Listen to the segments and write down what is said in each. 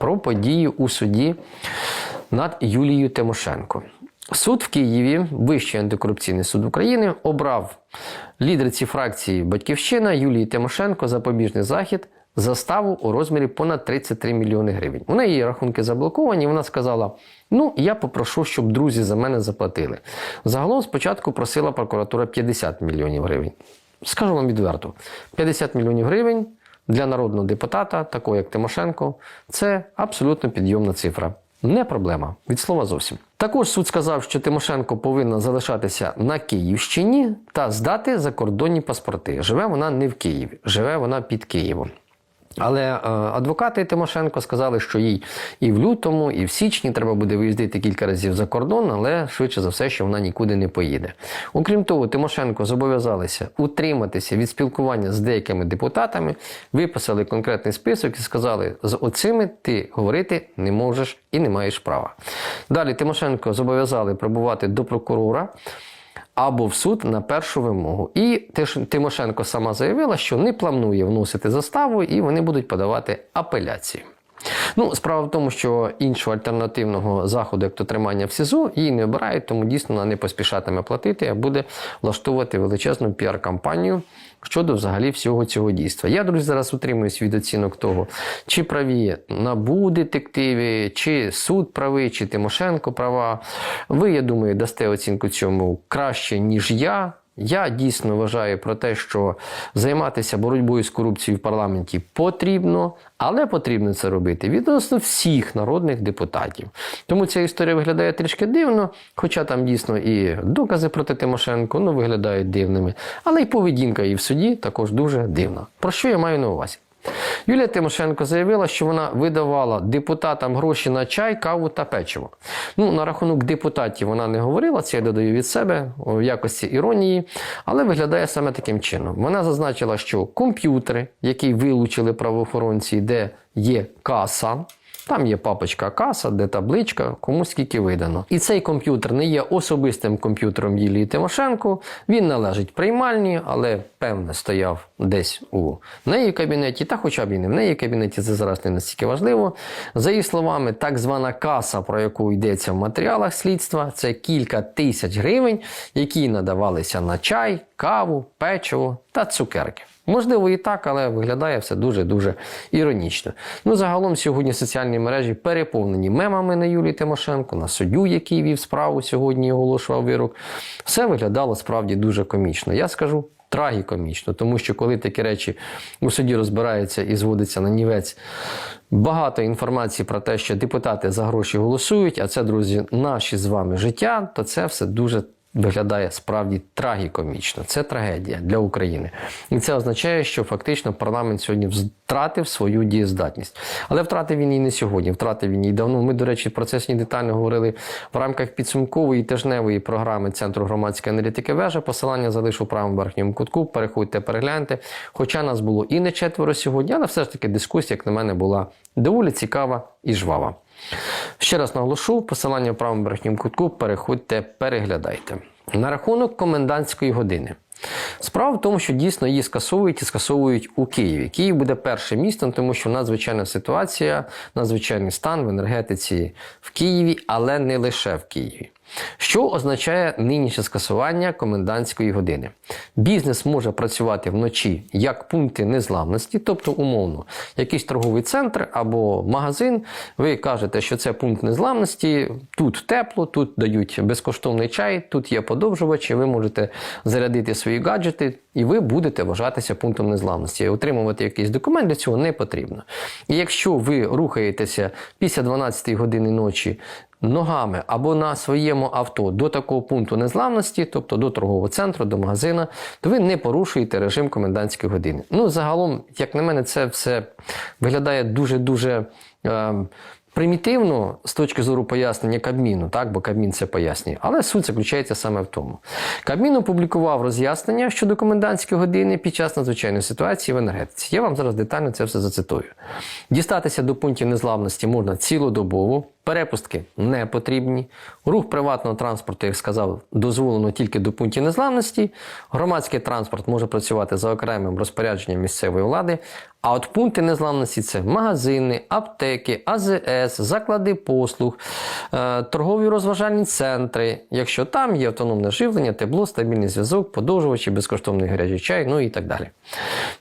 про події у суді над Юлією Тимошенко. Суд в Києві, Вищий антикорупційний суд України, обрав лідерці фракції Батьківщина Юлії Тимошенко запобіжний захід заставу у розмірі понад 33 мільйони гривень. У неї рахунки заблоковані. Вона сказала: Ну, я попрошу, щоб друзі за мене заплатили. Загалом спочатку просила прокуратура 50 мільйонів гривень. Скажу вам відверто: 50 мільйонів гривень для народного депутата, такого як Тимошенко, це абсолютно підйомна цифра. Не проблема, від слова зовсім. Також суд сказав, що Тимошенко повинна залишатися на Київщині та здати закордонні паспорти. Живе вона не в Києві, живе вона під Києвом. Але е, адвокати Тимошенко сказали, що їй і в лютому, і в січні треба буде виїздити кілька разів за кордон, але швидше за все, що вона нікуди не поїде. Окрім того, Тимошенко зобов'язалися утриматися від спілкування з деякими депутатами, виписали конкретний список і сказали, з оцими ти говорити не можеш і не маєш права. Далі Тимошенко зобов'язали прибувати до прокурора або в суд на першу вимогу. І Тимошенко сама заявила, що не планує вносити заставу, і вони будуть подавати апеляції. Ну, справа в тому, що іншого альтернативного заходу, як то тримання в СІЗО, її не обирають, тому дійсно вона не поспішатиме платити, а буде влаштовувати величезну піар-кампанію щодо взагалі всього цього дійства. Я, друзі, зараз утримуюсь від оцінок того, чи праві набу детективи, чи суд правий, чи Тимошенко права. Ви, я думаю, дасте оцінку цьому краще, ніж я. Я дійсно вважаю про те, що займатися боротьбою з корупцією в парламенті потрібно, але потрібно це робити відносно всіх народних депутатів. Тому ця історія виглядає трішки дивно, хоча там дійсно і докази проти Тимошенко ну, виглядають дивними, але й поведінка і в суді також дуже дивна. Про що я маю на увазі? Юлія Тимошенко заявила, що вона видавала депутатам гроші на чай, каву та печиво. Ну, на рахунок депутатів вона не говорила, це я додаю від себе в якості іронії, але виглядає саме таким чином. Вона зазначила, що комп'ютери, які вилучили правоохоронці, де є каса, там є папочка каса, де табличка, кому скільки видано. І цей комп'ютер не є особистим комп'ютером Юлії Тимошенко. Він належить приймальні, але певне стояв десь у неї кабінеті, та хоча б і не в неї кабінеті, це зараз не настільки важливо. За її словами, так звана каса, про яку йдеться в матеріалах слідства, це кілька тисяч гривень, які надавалися на чай, каву, печиво та цукерки. Можливо, і так, але виглядає все дуже-дуже іронічно. Ну, загалом сьогодні соціальні мережі переповнені мемами на Юлії Тимошенко, на суддю, який вів справу сьогодні і оголошував вирок. Все виглядало справді дуже комічно. Я скажу. Трагікомічно, тому що коли такі речі у суді розбираються і зводиться на нівець багато інформації про те, що депутати за гроші голосують, а це, друзі, наші з вами життя, то це все дуже виглядає справді трагікомічно. Це трагедія для України. І це означає, що фактично парламент сьогодні втратив свою дієздатність. Але втратив він її не сьогодні, втратив він її давно. Ми, до речі, про це сьогодні детально говорили в рамках підсумкової тижневої програми Центру громадської аналітики вежа. Посилання залишу в правому верхньому кутку. Переходьте, перегляньте. Хоча нас було і не четверо сьогодні, але все ж таки дискусія, як на мене, була доволі цікава і жвава. Ще раз наголошу, посилання в правому верхньому кутку, переходьте, переглядайте. На рахунок комендантської години. Справа в тому, що дійсно її скасовують і скасовують у Києві. Київ буде першим містом, тому що надзвичайна ситуація, надзвичайний стан в енергетиці в Києві, але не лише в Києві. Що означає нинішнє скасування комендантської години? Бізнес може працювати вночі як пункти незламності, тобто умовно, якийсь торговий центр або магазин. Ви кажете, що це пункт незламності, тут тепло, тут дають безкоштовний чай, тут є подовжувачі, ви можете зарядити свої гаджети, і ви будете вважатися пунктом незламності. Отримувати якийсь документ для цього не потрібно. І якщо ви рухаєтеся після 12 години ночі ногами або на своєму авто до такого пункту незламності, тобто до торгового центру, до магазина, то ви не порушуєте режим комендантської години. Ну, загалом, як на мене, це все виглядає дуже-дуже. Е, Примітивно з точки зору пояснення Кабміну, так, бо Кабмін це пояснює, але суть заключається саме в тому. Кабмін опублікував роз'яснення щодо комендантської години під час надзвичайної ситуації в енергетиці. Я вам зараз детально це все зацитую. Дістатися до пунктів незламності можна цілодобово, Перепустки не потрібні. Рух приватного транспорту, як сказав, дозволено тільки до пунктів незламності. Громадський транспорт може працювати за окремим розпорядженням місцевої влади. А от пункти незламності це магазини, аптеки, АЗС, заклади послуг, е, торгові розважальні центри. Якщо там є автономне живлення, тепло, стабільний зв'язок, подовжувачі, безкоштовний гарячий чай, ну і так далі.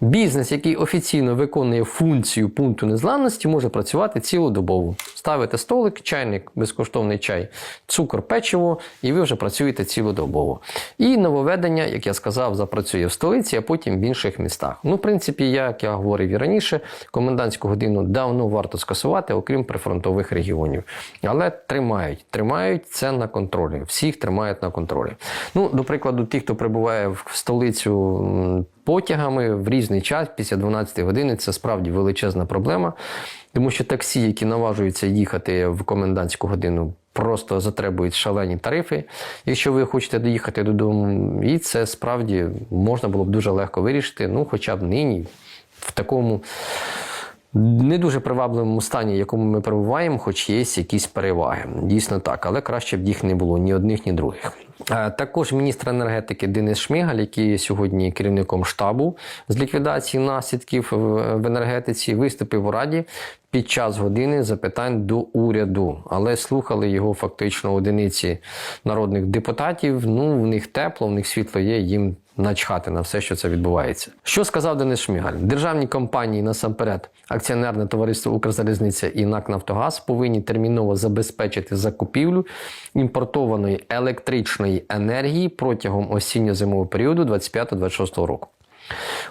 Бізнес, який офіційно виконує функцію пункту незламності, може працювати цілодобово. Ставите столик, чайник, безкоштовний чай, цукор, печиво, і ви вже працюєте цілодобово. І нововведення, як я сказав, запрацює в столиці, а потім в інших містах. Ну, в принципі, як я говорив і раніше, комендантську годину давно варто скасувати, окрім прифронтових регіонів. Але тримають, тримають це на контролі. Всіх тримають на контролі. Ну, до прикладу, ті, хто прибуває в столицю потягами в різний час після 12 години, це справді величезна проблема. Тому що таксі, які наважуються їхати в комендантську годину, просто затребують шалені тарифи, якщо ви хочете доїхати додому. І це справді можна було б дуже легко вирішити, ну хоча б нині, в такому не дуже привабливому стані, в якому ми перебуваємо, хоч є якісь переваги. Дійсно так, але краще б їх не було ні одних, ні других. Е, Також міністр енергетики Денис Шмигаль, який є сьогодні керівником штабу з ліквідації наслідків в в енергетиці, виступив у раді під час години запитань до уряду. Але слухали його фактично одиниці народних депутатів. Ну, в них тепло, в них світло є, їм начхати на все, що це відбувається. Що сказав Денис Шмигаль? Державні компанії насамперед, акціонерне товариство Укрзалізниця і НАК Нафтогаз повинні терміново забезпечити закупівлю імпортованої електричної енергії протягом осінньо-зимового періоду 25-26 року.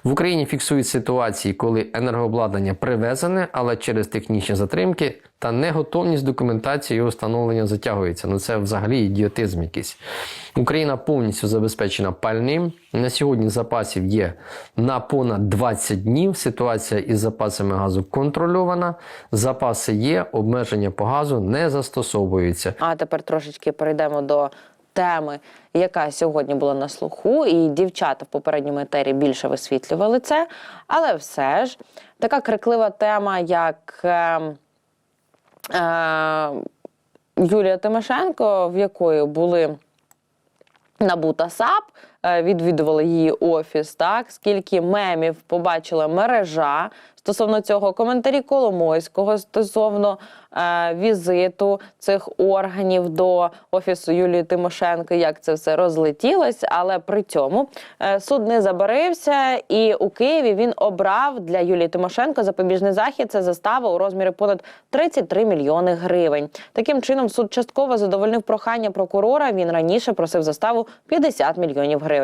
В Україні фіксують ситуації, коли енергообладнання привезене, але через технічні затримки та неготовність документації його встановлення затягується. Ну це взагалі ідіотизм якийсь. Україна повністю забезпечена пальним. На сьогодні запасів є на понад 20 днів. Ситуація із запасами газу контрольована. Запаси є, обмеження по газу не застосовуються. А тепер трошечки перейдемо до теми, яка сьогодні була на слуху, і дівчата в попередньому етері більше висвітлювали це. Але все ж така криклива тема, як е, е, Юлія Тимошенко, в якої були набута САП, відвідували її офіс. Так скільки мемів побачила мережа стосовно цього коментарі Коломойського стосовно е, візиту цих органів до офісу Юлії Тимошенко, як це все розлетілось. Але при цьому е, суд не забарився, і у Києві він обрав для Юлії Тимошенко запобіжний захід. Це застава у розмірі понад 33 мільйони гривень. Таким чином, суд частково задовольнив прохання прокурора. Він раніше просив заставу 50 мільйонів гривень.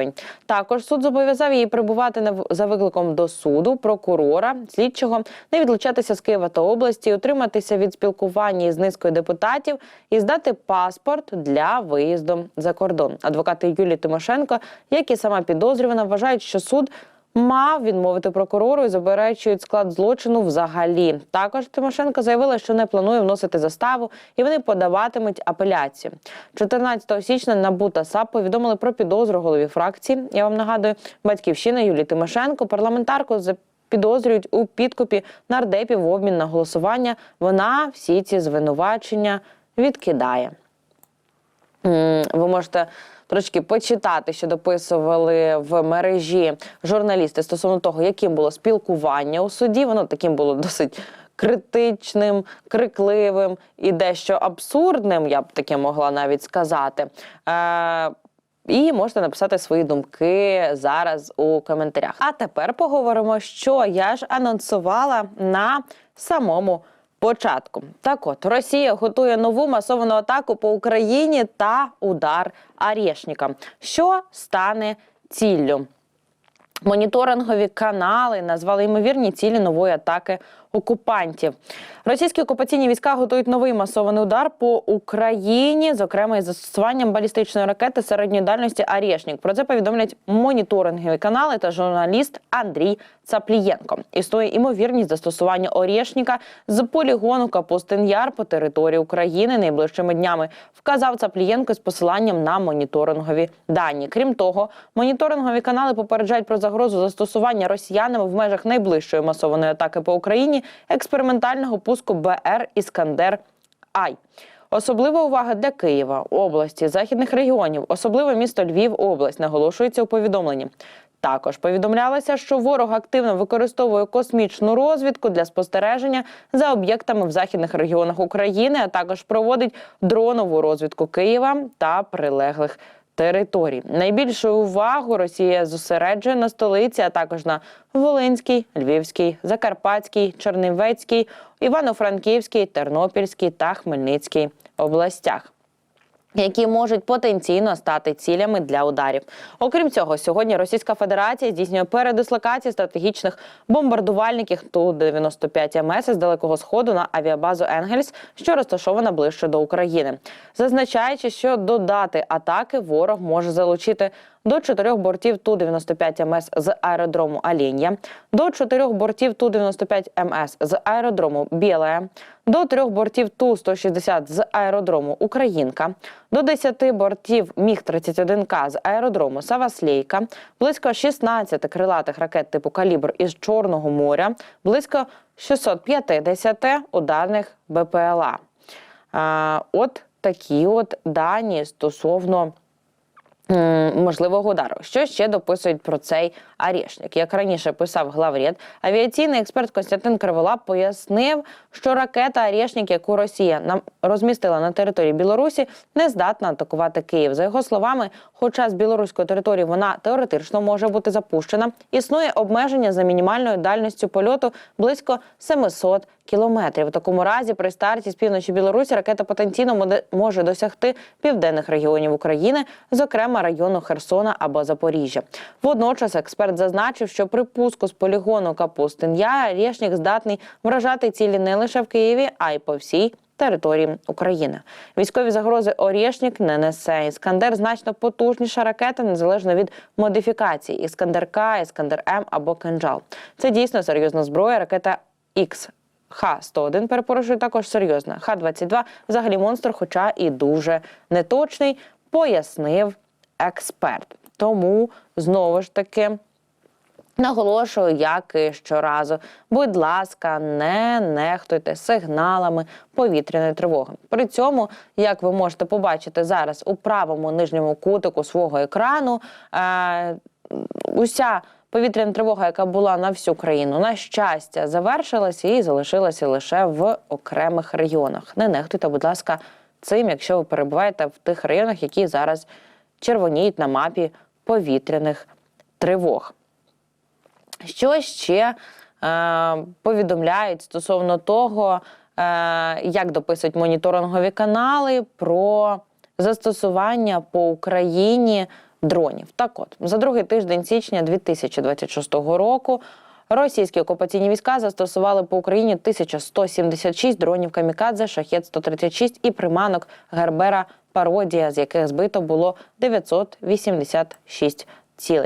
Також суд зобов'язав її прибувати за викликом до суду, прокурора, слідчого, не відлучатися з Києва та області, утриматися від спілкування із низкою депутатів і здати паспорт для виїзду за кордон. Адвокати Юлії Тимошенко, як і сама підозрювана, вважають, що суд. Мав відмовити прокурору і заперечують склад злочину взагалі. Також Тимошенко заявила, що не планує вносити заставу, і вони подаватимуть апеляцію. 14 січня НАБУ та САП повідомили про підозру голові фракції. Я вам нагадую, батьківщина Юлії Тимошенко, парламентарку за підозрюють у підкупі нардепів в обмін на голосування. Вона всі ці звинувачення відкидає. Ви можете трошки почитати, що дописували в мережі журналісти стосовно того, яким було спілкування у суді. Воно таким було досить критичним, крикливим і дещо абсурдним, я б таке могла навіть сказати. Е, і можете написати свої думки зараз у коментарях. А тепер поговоримо, що я ж анонсувала на самому початку. Так от, Росія готує нову масовану атаку по Україні та удар Арєшніка. Що стане ціллю? Моніторингові канали назвали ймовірні цілі нової атаки окупантів. Російські окупаційні війська готують новий масований удар по Україні, зокрема із застосуванням балістичної ракети середньої дальності «Арєшнік». Про це повідомлять моніторингові канали та журналіст Андрій Цаплієнко. Існує імовірність застосування «Орєшніка» з полігону Капустин-Яр по території України найближчими днями, вказав Цаплієнко з посиланням на моніторингові дані. Крім того, моніторингові канали попереджають про загрозу застосування росіянами в межах найближчої масованої атаки по Україні експериментального пуску БР Іскандер Ай. Особлива увага для Києва, області, західних регіонів, особливо місто Львів, область, наголошується у повідомленні. Також повідомлялося, що ворог активно використовує космічну розвідку для спостереження за об'єктами в західних регіонах України, а також проводить дронову розвідку Києва та прилеглих територій. Найбільшу увагу Росія зосереджує на столиці, а також на Волинській, Львівській, Закарпатській, Чернівецькій, Івано-Франківській, Тернопільській та Хмельницькій областях які можуть потенційно стати цілями для ударів. Окрім цього, сьогодні Російська Федерація здійснює передислокацію стратегічних бомбардувальників Ту-95 МС з далекого сходу на авіабазу Енгельс, що розташована ближче до України, зазначаючи, що додати атаки ворог може залучити до чотирьох бортів Ту-95 МС з аеродрому Аління, до чотирьох бортів Ту-95 МС з аеродрому Біле, до трьох бортів Ту-160 з аеродрому Українка, до 10 бортів Міг-31К з аеродрому Саваслейка, близько 16 крилатих ракет типу «Калібр» із Чорного моря, близько 650 ударних БПЛА. А, от такі от дані стосовно м, можливого удару. Що ще дописують про цей арішник? Як раніше писав главред, авіаційний експерт Костянтин Криволап пояснив, що ракета Арішник, яку Росія нам розмістила на території Білорусі, не здатна атакувати Київ. За його словами, хоча з білоруської території вона теоретично може бути запущена, існує обмеження за мінімальною дальністю польоту близько 700 кілометрів. У такому разі при старті з півночі Білорусі ракета потенційно може досягти південних регіонів України, зокрема району Херсона або Запоріжжя. Водночас експерт зазначив, що при пуску з полігону Капустин Яр Рєшнік здатний вражати цілі не лише в Києві, а й по всій території України. Військові загрози Орєшнік не несе. Іскандер значно потужніша ракета, незалежно від модифікації. Іскандер К, Іскандер М або Кинджал. Це дійсно серйозна зброя. Ракета X. Х-101, перепрошую, також серйозна. Х-22 взагалі монстр, хоча і дуже неточний, пояснив експерт. Тому знову ж таки. Наголошую, як і щоразу, будь ласка, не нехтуйте сигналами повітряної тривоги. При цьому, як ви можете побачити зараз у правому нижньому кутику свого екрану, е- уся повітряна тривога, яка була на всю країну, на щастя, завершилася і залишилася лише в окремих регіонах. Не нехтуйте, будь ласка, цим, якщо ви перебуваєте в тих районах, які зараз червоніють на мапі повітряних тривог. Що ще е, повідомляють стосовно того, е, як дописують моніторингові канали про застосування по Україні дронів? Так от, за другий тиждень січня 2026 року російські окупаційні війська застосували по Україні 1176 дронів камікадзе, шахет 136 і приманок Гербера Пародія, з яких збито було 986 цілей.